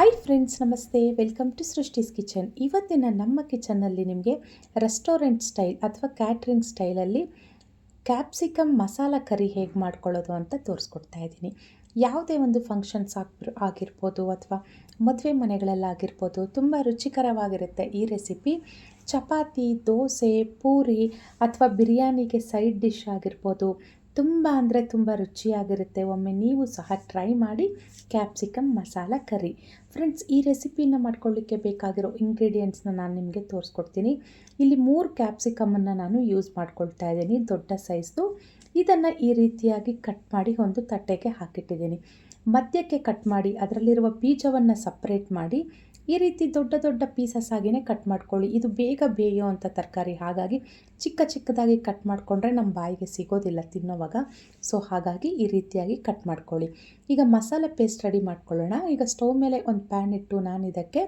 Hi friends ನಮಸ್ತೆ. Welcome to Srishti's kitchen ಇವತ್ತಿನ ನಮ್ಮ ಕಿಚನ್ನಲ್ಲಿ ನಿಮಗೆ ರೆಸ್ಟೋರೆಂಟ್ ಸ್ಟೈಲ್ ಅಥವಾ ಕ್ಯಾಟ್ರಿಂಗ್ ಸ್ಟೈಲಲ್ಲಿ ಕ್ಯಾಪ್ಸಿಕಮ್ ಮಸಾಲ ಕರಿ ಹೇಗೆ ಮಾಡ್ಕೊಳ್ಳೋದು ಅಂತ ತೋರಿಸ್ಕೊಡ್ತಾ ಇದ್ದೀನಿ. ಯಾವುದೇ ಒಂದು ಫಂಕ್ಷನ್ಸ್ ಆಗಿ ಆಗಿರ್ಬೋದು ಅಥವಾ ಮದುವೆ ಮನೆಗಳಲ್ಲಾಗಿರ್ಬೋದು ತುಂಬ ರುಚಿಕರವಾಗಿರುತ್ತೆ ಈ ರೆಸಿಪಿ ಚಪಾತಿ, ದೋಸೆ, ಪೂರಿ ಅಥವಾ ಬಿರಿಯಾನಿಗೆ ಸೈಡ್ ಡಿಶ್ ಆಗಿರ್ಬೋದು ತುಂಬ ಅಂದರೆ ತುಂಬ ರುಚಿಯಾಗಿರುತ್ತೆ. ಒಮ್ಮೆ ನೀವು ಸಹ ಟ್ರೈ ಮಾಡಿ ಕ್ಯಾಪ್ಸಿಕಮ್ ಮಸಾಲ ಕರಿ ಫ್ರೆಂಡ್ಸ್ ಈ ರೆಸಿಪಿನ ಮಾಡ್ಕೊಳ್ಳಿಕ್ಕೆ ಬೇಕಾಗಿರೋ ಇಂಗ್ರೀಡಿಯೆಂಟ್ಸ್ನ ನಾನು ನಿಮಗೆ ತೋರಿಸ್ಕೊಡ್ತೀನಿ. ಇಲ್ಲಿ ಮೂರು ಕ್ಯಾಪ್ಸಿಕಮನ್ನು ನಾನು ಯೂಸ್ ಮಾಡ್ಕೊಳ್ತಾ ಇದ್ದೀನಿ, ದೊಡ್ಡ ಸೈಜ್ದು ಇದನ್ನು ಈ ರೀತಿಯಾಗಿ ಕಟ್ ಮಾಡಿ ಒಂದು ತಟ್ಟೆಗೆ ಹಾಕಿಟ್ಟಿದ್ದೀನಿ. ಮಧ್ಯಕ್ಕೆ ಕಟ್ ಮಾಡಿ, ಅದರಲ್ಲಿರುವ ಬೀಜವನ್ನು ಸಪ್ರೇಟ್ ಮಾಡಿ ಈ ರೀತಿ ದೊಡ್ಡ ದೊಡ್ಡ ಪೀಸಸ್ ಆಗಿಯೇ ಕಟ್ ಮಾಡ್ಕೊಳ್ಳಿ. ಇದು ಬೇಗ ಬೇಯುವಂಥ ತರಕಾರಿ. ಹಾಗಾಗಿ ಚಿಕ್ಕ ಚಿಕ್ಕದಾಗಿ ಕಟ್ ಮಾಡಿಕೊಂಡ್ರೆ ನಮ್ಮ ಬಾಯಿಗೆ ಸಿಗೋದಿಲ್ಲ ತಿನ್ನೋವಾಗ. ಸೊ ಹಾಗಾಗಿ ಈ ರೀತಿಯಾಗಿ ಕಟ್ ಮಾಡ್ಕೊಳ್ಳಿ. ಈಗ ಮಸಾಲೆ ಪೇಸ್ಟ್ ರೆಡಿ ಮಾಡ್ಕೊಳ್ಳೋಣ. ಈಗ ಸ್ಟವ್ ಮೇಲೆ ಒಂದು ಪ್ಯಾನ್ ಇಟ್ಟು ನಾನು ಇದಕ್ಕೆ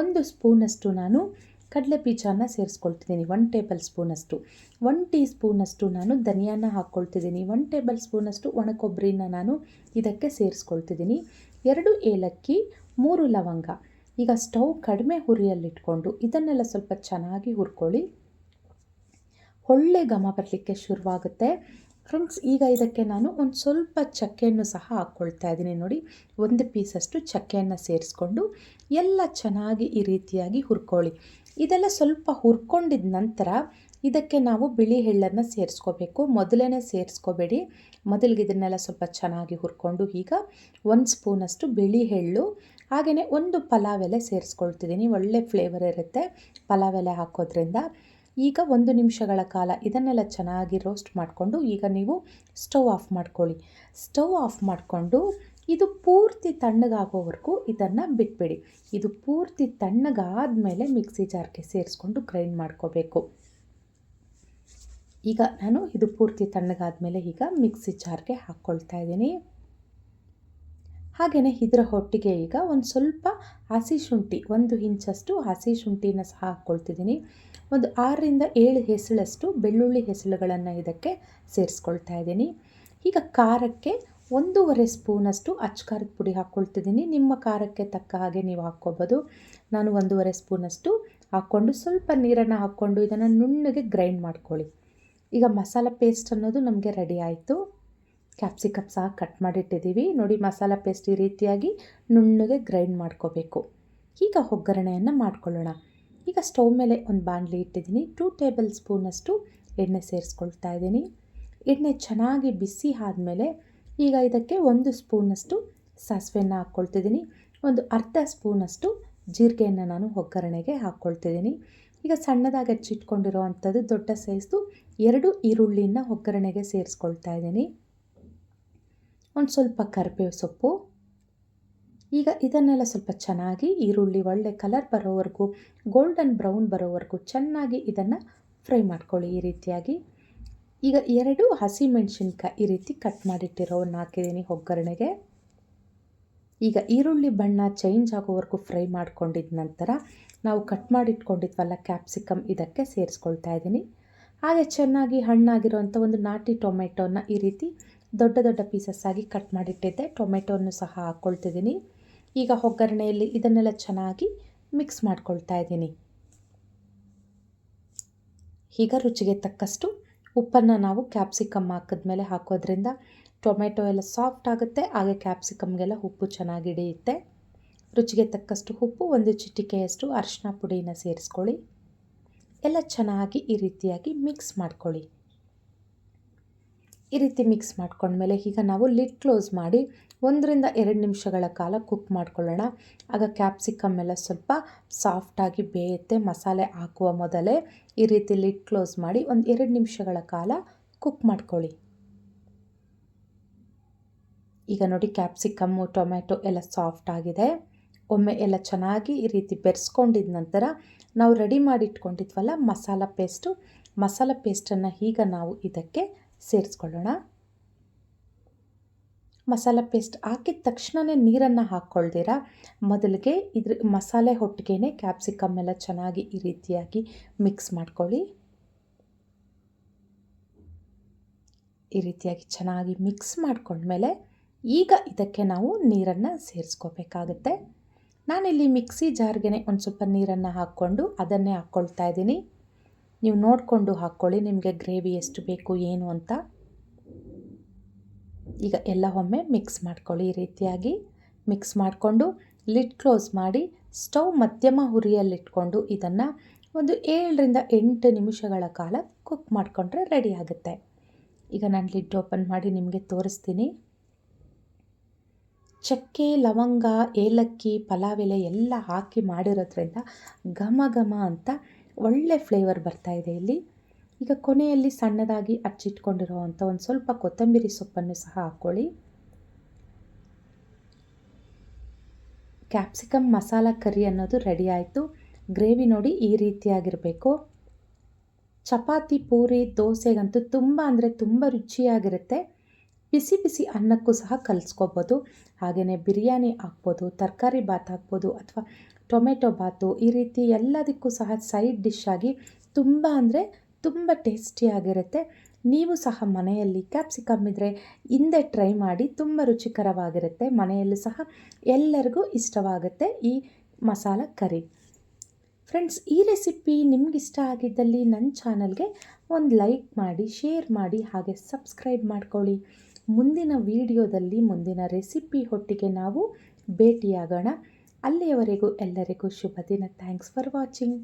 ಒಂದು ಸ್ಪೂನಷ್ಟು ನಾನು ಕಡಲೆ ಬೀಜನ ಸೇರಿಸ್ಕೊಳ್ತಿದ್ದೀನಿ. ಒನ್ ಟೇಬಲ್ ಸ್ಪೂನಷ್ಟು. ಒನ್ ಟೀ ಸ್ಪೂನಷ್ಟು ನಾನು ಧನಿಯಾನ ಹಾಕ್ಕೊಳ್ತಿದ್ದೀನಿ. ಒನ್ ಟೇಬಲ್ ಸ್ಪೂನಷ್ಟು ಒಣಕೊಬ್ಬರಿನ ನಾನು ಇದಕ್ಕೆ ಸೇರಿಸ್ಕೊಳ್ತಿದ್ದೀನಿ. ಎರಡು ಏಲಕ್ಕಿ, ಮೂರು ಲವಂಗ. ಈಗ ಸ್ಟವ್ ಕಡಿಮೆ ಹುರಿಯಲ್ಲಿಟ್ಕೊಂಡು ಇದನ್ನೆಲ್ಲ ಸ್ವಲ್ಪ ಚೆನ್ನಾಗಿ ಹುರ್ಕೊಳ್ಳಿ. ಒಳ್ಳೆ ಘಮ ಬರಲಿಕ್ಕೆ ಶುರುವಾಗುತ್ತೆ. ಫ್ರೆಂಡ್ಸ್, ಈಗ ಇದಕ್ಕೆ ನಾನು ಒಂದು ಸ್ವಲ್ಪ ಚಕ್ಕೆಯನ್ನು ಸಹ ಹಾಕ್ಕೊಳ್ತಾ ಇದ್ದೀನಿ. ನೋಡಿ, ಒಂದು ಪೀಸಷ್ಟು ಚಕ್ಕೆಯನ್ನು ಸೇರಿಸ್ಕೊಂಡು ಎಲ್ಲ ಚೆನ್ನಾಗಿ ಈ ರೀತಿಯಾಗಿ ಹುರ್ಕೊಳ್ಳಿ. ಇದೆಲ್ಲ ಸ್ವಲ್ಪ ಹುರ್ಕೊಂಡಿದ ನಂತರ ಇದಕ್ಕೆ ನಾವು ಬಿಳಿ ಎಳ್ಳನ್ನು ಸೇರಿಸ್ಕೋಬೇಕು. ಮೊದಲೇ ಸೇರಿಸ್ಕೋಬೇಡಿ. ಮೊದಲಿಗೆ ಇದನ್ನೆಲ್ಲ ಸ್ವಲ್ಪ ಚೆನ್ನಾಗಿ ಹುರ್ಕೊಂಡು ಈಗ ಒಂದು ಸ್ಪೂನಷ್ಟು ಬಿಳಿ ಎಳ್ಳು ಹಾಗೆಯೇ ಒಂದು ಪಲಾವ್ ಎಲೆ ಸೇರಿಸ್ಕೊಳ್ತಿದ್ದೀನಿ ಒಳ್ಳೆ ಫ್ಲೇವರ್ ಇರುತ್ತೆ ಪಲಾವ್ ಎಲೆ ಹಾಕೋದ್ರಿಂದ. ಈಗ ಒಂದು ನಿಮಿಷಗಳ ಕಾಲ ಇದನ್ನೆಲ್ಲ ಚೆನ್ನಾಗಿ ರೋಸ್ಟ್ ಮಾಡಿಕೊಂಡು ಈಗ ನೀವು ಸ್ಟವ್ ಆಫ್ ಮಾಡ್ಕೊಳ್ಳಿ. ಸ್ಟವ್ ಆಫ್ ಮಾಡಿಕೊಂಡು ಇದು ಪೂರ್ತಿ ತಣ್ಣಗಾಗೋವರೆಗೂ ಇದನ್ನು ಬಿಟ್ಬಿಡಿ. ಇದು ಪೂರ್ತಿ ತಣ್ಣಗಾದ ಮೇಲೆ ಮಿಕ್ಸಿ ಜಾರ್ಗೆ ಸೇರಿಸ್ಕೊಂಡು ಗ್ರೈಂಡ್ ಮಾಡ್ಕೋಬೇಕು. ಈಗ ನಾನು ಇದು ಪೂರ್ತಿ ತಣ್ಣಗಾದ ಮೇಲೆ ಈಗ ಮಿಕ್ಸಿ ಜಾರ್ಗೆ ಹಾಕ್ಕೊಳ್ತಾ ಇದ್ದೀನಿ. ಹಾಗೆಯೇ ಇದರ ಹೊಟ್ಟಿಗೆ ಈಗ ಒಂದು ಸ್ವಲ್ಪ ಹಸಿ ಶುಂಠಿ, ಒಂದು ಇಂಚಷ್ಟು ಹಸಿ ಶುಂಠಿನ ಸಹ ಹಾಕ್ಕೊಳ್ತಿದ್ದೀನಿ. ಒಂದು ಆರರಿಂದ ಏಳು ಹೆಸಳಷ್ಟು ಬೆಳ್ಳುಳ್ಳಿ ಹೆಸಳುಗಳನ್ನು ಇದಕ್ಕೆ ಸೇರಿಸ್ಕೊಳ್ತಾ ಇದ್ದೀನಿ. ಈಗ ಖಾರಕ್ಕೆ ಒಂದೂವರೆ ಸ್ಪೂನಷ್ಟು ಅಚ್ಕಾರದ ಪುಡಿ ಹಾಕ್ಕೊಳ್ತಿದ್ದೀನಿ. ನಿಮ್ಮ ಖಾರಕ್ಕೆ ತಕ್ಕ ಹಾಗೆ ನೀವು ಹಾಕ್ಕೋಬೋದು. ನಾನು ಒಂದೂವರೆ ಸ್ಪೂನಷ್ಟು ಹಾಕ್ಕೊಂಡು ಸ್ವಲ್ಪ ನೀರನ್ನು ಹಾಕ್ಕೊಂಡು ಇದನ್ನು ನುಣ್ಣಗೆ ಗ್ರೈಂಡ್ ಮಾಡ್ಕೊಳ್ಳಿ. ಈಗ ಮಸಾಲ ಪೇಸ್ಟ್ ಅನ್ನೋದು ನಮಗೆ ರೆಡಿ ಆಯಿತು. ಕ್ಯಾಪ್ಸಿಕಮ್ ಸಹ ಕಟ್ ಮಾಡಿಟ್ಟಿದ್ದೀವಿ. ನೋಡಿ ಮಸಾಲ ಪೇಸ್ಟ್ ಈ ರೀತಿಯಾಗಿ ನುಣ್ಣಗೆ ಗ್ರೈಂಡ್ ಮಾಡ್ಕೋಬೇಕು. ಈಗ ಒಗ್ಗರಣೆಯನ್ನು ಮಾಡ್ಕೊಳ್ಳೋಣ. ಈಗ ಸ್ಟವ್ ಮೇಲೆ ಒಂದು ಬಾಣಲಿ ಇಟ್ಟಿದ್ದೀನಿ. ಟೂ ಟೇಬಲ್ ಸ್ಪೂನಷ್ಟು ಎಣ್ಣೆ ಸೇರಿಸ್ಕೊಳ್ತಾ ಇದ್ದೀನಿ. ಎಣ್ಣೆ ಚೆನ್ನಾಗಿ ಬಿಸಿ ಆದಮೇಲೆ ಈಗ ಇದಕ್ಕೆ ಒಂದು ಸ್ಪೂನಷ್ಟು ಸಾಸಿವೆಯನ್ನು ಹಾಕ್ಕೊಳ್ತಿದ್ದೀನಿ. ಒಂದು ಅರ್ಧ ಸ್ಪೂನಷ್ಟು ಜೀರಿಗೆಯನ್ನು ನಾನು ಒಗ್ಗರಣೆಗೆ ಹಾಕ್ಕೊಳ್ತಿದ್ದೀನಿ. ಈಗ ಸಣ್ಣದಾಗಿ ಹಚ್ಚಿಟ್ಕೊಂಡಿರೋ ಅಂಥದ್ದು ದೊಡ್ಡ ಸೈಜ್ದು ಎರಡು ಈರುಳ್ಳಿನ ಒಗ್ಗರಣೆಗೆ ಸೇರಿಸ್ಕೊಳ್ತಾ ಇದ್ದೀನಿ. ಒಂದು ಸ್ವಲ್ಪ ಕರಿಬೇವು ಸೊಪ್ಪು. ಈಗ ಇದನ್ನೆಲ್ಲ ಸ್ವಲ್ಪ ಚೆನ್ನಾಗಿ ಈರುಳ್ಳಿ ಒಳ್ಳೆ ಕಲರ್ ಬರೋವರೆಗೂ, ಗೋಲ್ಡನ್ ಬ್ರೌನ್ ಬರೋವರೆಗೂ ಚೆನ್ನಾಗಿ ಇದನ್ನು ಫ್ರೈ ಮಾಡ್ಕೊಳ್ಳಿ ಈ ರೀತಿಯಾಗಿ. ಈಗ ಎರಡು ಹಸಿಮೆಣ್ಸಿನ್ಕಾಯಿ ಈ ರೀತಿ ಕಟ್ ಮಾಡಿಟ್ಟಿರೋವನ್ನು ಹಾಕಿದ್ದೀನಿ ಒಗ್ಗರಣೆಗೆ. ಈಗ ಈರುಳ್ಳಿ ಬಣ್ಣ ಚೇಂಜ್ ಆಗೋವರೆಗೂ ಫ್ರೈ ಮಾಡ್ಕೊಂಡಿದ್ದ ನಂತರ ನಾವು ಕಟ್ ಮಾಡಿಟ್ಕೊಂಡಿದ್ವಲ್ಲ ಕ್ಯಾಪ್ಸಿಕಮ್ ಇದಕ್ಕೆ ಸೇರಿಸ್ಕೊಳ್ತಾ ಇದ್ದೀನಿ. ಹಾಗೆ ಚೆನ್ನಾಗಿ ಹಣ್ಣಾಗಿರುವಂಥ ಒಂದು ನಾಟಿ ಟೊಮೆಟೊನ ಈ ರೀತಿ ದೊಡ್ಡ ದೊಡ್ಡ ಪೀಸಸ್ ಆಗಿ ಕಟ್ ಮಾಡಿಟ್ಟಿದ್ದೆ. ಟೊಮೆಟೋನು ಸಹ ಹಾಕ್ಕೊಳ್ತಿದ್ದೀನಿ ಈಗ ಒಗ್ಗರಣೆಯಲ್ಲಿ ಇದನ್ನೆಲ್ಲ ಚೆನ್ನಾಗಿ ಮಿಕ್ಸ್ ಮಾಡ್ಕೊಳ್ತಾ ಇದ್ದೀನಿ. ಈಗ ರುಚಿಗೆ ತಕ್ಕಷ್ಟು ಉಪ್ಪನ್ನು ನಾವು ಕ್ಯಾಪ್ಸಿಕಮ್ ಹಾಕಿದ್ಮೇಲೆ ಹಾಕೋದ್ರಿಂದ ಟೊಮೆಟೊ ಎಲ್ಲ ಸಾಫ್ಟ್ ಆಗುತ್ತೆ, ಹಾಗೆ ಕ್ಯಾಪ್ಸಿಕಮ್ಗೆಲ್ಲ ಉಪ್ಪು ಚೆನ್ನಾಗಿ ಹಿಡಿಯುತ್ತೆ. ರುಚಿಗೆ ತಕ್ಕಷ್ಟು ಉಪ್ಪು, ಒಂದು ಚಿಟಿಕೆಯಷ್ಟು ಅರಿಶಿನ ಪುಡಿನ ಸೇರಿಸ್ಕೊಳ್ಳಿ. ಎಲ್ಲ ಚೆನ್ನಾಗಿ ಈ ರೀತಿಯಾಗಿ ಮಿಕ್ಸ್ ಮಾಡ್ಕೊಳ್ಳಿ. ಈ ರೀತಿ ಮಿಕ್ಸ್ ಮಾಡ್ಕೊಂಡ್ಮೇಲೆ ಈಗ ನಾವು ಲಿಡ್ ಕ್ಲೋಸ್ ಮಾಡಿ ಒಂದರಿಂದ ಎರಡು ನಿಮಿಷಗಳ ಕಾಲ ಕುಕ್ ಮಾಡ್ಕೊಳ್ಳೋಣ. ಆಗ ಕ್ಯಾಪ್ಸಿಕಮ್ ಎಲ್ಲ ಸ್ವಲ್ಪ ಸಾಫ್ಟಾಗಿ ಬೇಯುತ್ತೆ. ಮಸಾಲೆ ಹಾಕುವ ಮೊದಲೇ ಈ ರೀತಿ ಲಿಡ್ ಕ್ಲೋಸ್ ಮಾಡಿ ಒಂದು ಎರಡು ನಿಮಿಷಗಳ ಕಾಲ ಕುಕ್ ಮಾಡ್ಕೊಳ್ಳಿ. ಈಗ ನೋಡಿ ಕ್ಯಾಪ್ಸಿಕಮ್ಮು ಟೊಮೆಟೊ ಎಲ್ಲ ಸಾಫ್ಟ್ ಆಗಿದೆ. ಒಮ್ಮೆ ಎಲ್ಲ ಚೆನ್ನಾಗಿ ಈ ರೀತಿ ಬೆರೆಸ್ಕೊಂಡಿದ ನಂತರ ನಾವು ರೆಡಿ ಮಾಡಿಟ್ಕೊಂಡಿದ್ವಲ್ಲ ಮಸಾಲ ಪೇಸ್ಟು ಮಸಾಲ ಪೇಸ್ಟನ್ನು ಈಗ ನಾವು ಇದಕ್ಕೆ ಸೇರಿಸ್ಕೊಳ್ಳೋಣ. ಮಸಾಲ ಪೇಸ್ಟ್ ಹಾಕಿದ ತಕ್ಷಣವೇ ನೀರನ್ನು ಹಾಕ್ಕೊಳ್ದಿರ ಮೊದಲಿಗೆ ಇದ್ರ ಮಸಾಲೆ ಹೊಟ್ಟಿಗೆನೆ ಕ್ಯಾಪ್ಸಿಕಮ್ ಎಲ್ಲ ಚೆನ್ನಾಗಿ ಈ ರೀತಿಯಾಗಿ ಮಿಕ್ಸ್ ಮಾಡ್ಕೊಳ್ಳಿ. ಈ ರೀತಿಯಾಗಿ ಚೆನ್ನಾಗಿ ಮಿಕ್ಸ್ ಮಾಡ್ಕೊಂಡ್ಮೇಲೆ ಈಗ ಇದಕ್ಕೆ ನಾವು ನೀರನ್ನು ಸೇರಿಸ್ಕೋಬೇಕಾಗತ್ತೆ. ನಾನಿಲ್ಲಿ ಮಿಕ್ಸಿ ಜಾರ್ಗೆ ಒಂದು ಸ್ವಲ್ಪ ನೀರನ್ನು ಹಾಕ್ಕೊಂಡು ಅದನ್ನೇ ಹಾಕ್ಕೊಳ್ತಾ ಇದ್ದೀನಿ. ನೀವು ನೋಡಿಕೊಂಡು ಹಾಕ್ಕೊಳ್ಳಿ, ನಿಮಗೆ ಗ್ರೇವಿ ಎಷ್ಟು ಬೇಕು, ಏನು ಅಂತ. ಈಗ ಎಲ್ಲ ಒಮ್ಮೆ ಮಿಕ್ಸ್ ಮಾಡ್ಕೊಳ್ಳಿ, ಈ ರೀತಿಯಾಗಿ ಮಿಕ್ಸ್ ಮಾಡಿಕೊಂಡು ಲಿಡ್ ಕ್ಲೋಸ್ ಮಾಡಿ ಸ್ಟವ್ ಮಧ್ಯಮ ಹುರಿಯಲ್ಲಿಟ್ಕೊಂಡು ಇದನ್ನು ಒಂದು ಏಳರಿಂದ ಎಂಟು ನಿಮಿಷಗಳ ಕಾಲ ಕುಕ್ ಮಾಡಿಕೊಂಡ್ರೆ ರೆಡಿ ಆಗುತ್ತೆ. ಈಗ ನಾನು ಲಿಡ್ ಓಪನ್ ಮಾಡಿ ನಿಮಗೆ ತೋರಿಸ್ತೀನಿ. ಚಕ್ಕೆ, ಲವಂಗ, ಏಲಕ್ಕಿ, ಪಲಾವ್ ಎಲೆ ಎಲ್ಲ ಹಾಕಿ ಮಾಡಿರೋದ್ರಿಂದ ಘಮ ಘಮ ಅಂತ ಒಳ್ಳೆ ಫ್ಲೇವರ್ ಬರ್ತಾ ಇದೆ ಇಲ್ಲಿ. ಈಗ ಕೊನೆಯಲ್ಲಿ ಸಣ್ಣದಾಗಿ ಅಚ್ಚಿಟ್ಕೊಂಡಿರುವಂಥ ಒಂದು ಸ್ವಲ್ಪ ಕೊತ್ತಂಬರಿ ಸೊಪ್ಪನ್ನು ಸಹ ಹಾಕ್ಕೊಳ್ಳಿ ಕ್ಯಾಪ್ಸಿಕಮ್ ಮಸಾಲ ಕರಿ ಅನ್ನೋದು ರೆಡಿ ಆಯಿತು. ಗ್ರೇವಿ ನೋಡಿ ಈ ರೀತಿಯಾಗಿರಬೇಕು. ಚಪಾತಿ, ಪೂರಿ, ದೋಸೆಗಂತೂ ತುಂಬ ಅಂದರೆ ತುಂಬ ರುಚಿಯಾಗಿರುತ್ತೆ. ಬಿಸಿ ಬಿಸಿ ಅನ್ನಕ್ಕೂ ಸಹ ಕಲಿಸ್ಕೋಬೋದು. ಹಾಗೆಯೇ ಬಿರಿಯಾನಿ ಹಾಕ್ಬೋದು, ತರಕಾರಿ ಬಾತ್ ಹಾಕ್ಬೋದು ಅಥವಾ ಟೊಮೆಟೊ ಬಾತು ಈ ರೀತಿ ಎಲ್ಲದಕ್ಕೂ ಸಹ ಸೈಡ್ ಡಿಶ್ ಆಗಿ ತುಂಬ ಅಂದರೆ ತುಂಬ ಟೇಸ್ಟಿಯಾಗಿರುತ್ತೆ ನೀವು ಸಹ ಮನೆಯಲ್ಲಿ ಕ್ಯಾಪ್ಸಿಕಮ್ ಇದ್ದರೆ ಹಿಂದೆ ಟ್ರೈ ಮಾಡಿ ತುಂಬ ರುಚಿಕರವಾಗಿರುತ್ತೆ. ಮನೆಯಲ್ಲೂ ಸಹ ಎಲ್ಲರಿಗೂ ಇಷ್ಟವಾಗುತ್ತೆ ಈ ಮಸಾಲ ಕರಿ. ಫ್ರೆಂಡ್ಸ್ ಈ ರೆಸಿಪಿ ನಿಮಗಿಷ್ಟ ಆಗಿದ್ದಲ್ಲಿ ನನ್ನ ಚಾನಲ್ಗೆ ಒಂದು ಲೈಕ್ ಮಾಡಿ ಶೇರ್ ಮಾಡಿ, ಹಾಗೆ ಸಬ್ಸ್ಕ್ರೈಬ್ ಮಾಡ್ಕೊಳ್ಳಿ. ಮುಂದಿನ ವಿಡಿಯೋದಲ್ಲಿ ಮುಂದಿನ ರೆಸಿಪಿ ಹೊಟ್ಟಿಗೆ ನಾವು ಭೇಟಿಯಾಗೋಣ. ಅಲ್ಲಿಯವರೆಗೂ ಎಲ್ಲರಿಗೂ ಶುಭ ದಿನ. Thanks for watching